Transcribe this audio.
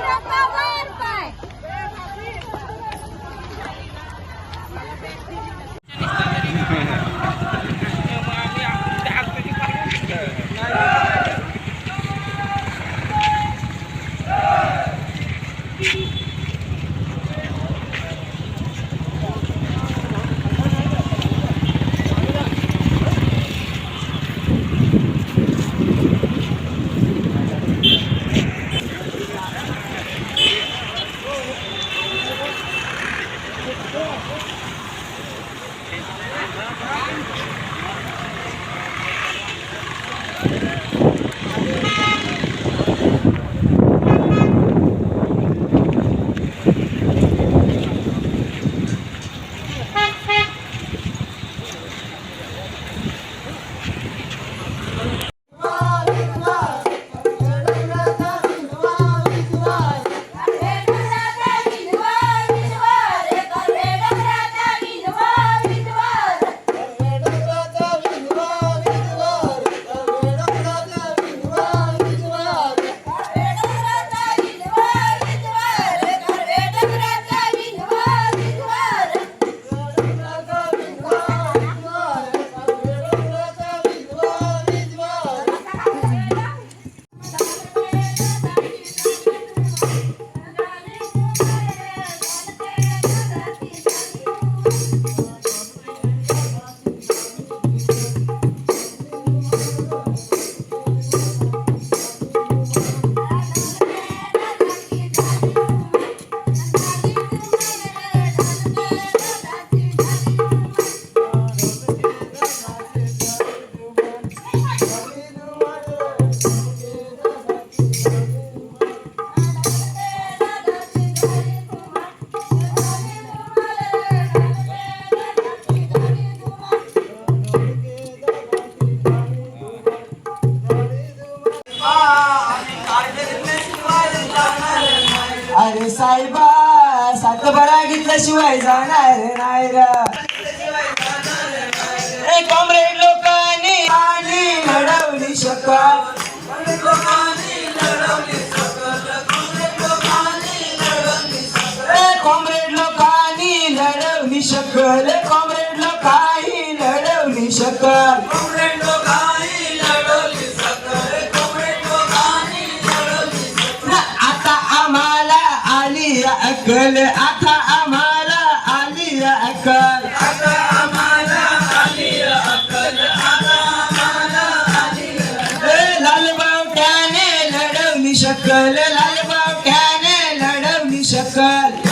Natal vai सातबारा घेतल्याशिवाय जाणार नाही र. कॉम्रेड लोकांनी आणि लढवली शकत कॉम्रेड लोकांनी लढवली शकल. कॉम्रेड लोकांनी लढवली शकल. अकल आता आम्हाला आली अकल आता आम्हाला आली अकल आता आम्हाला आली अक्कल. लालबावट्याने लढवली शकल लालबावट्याने लढवली शकल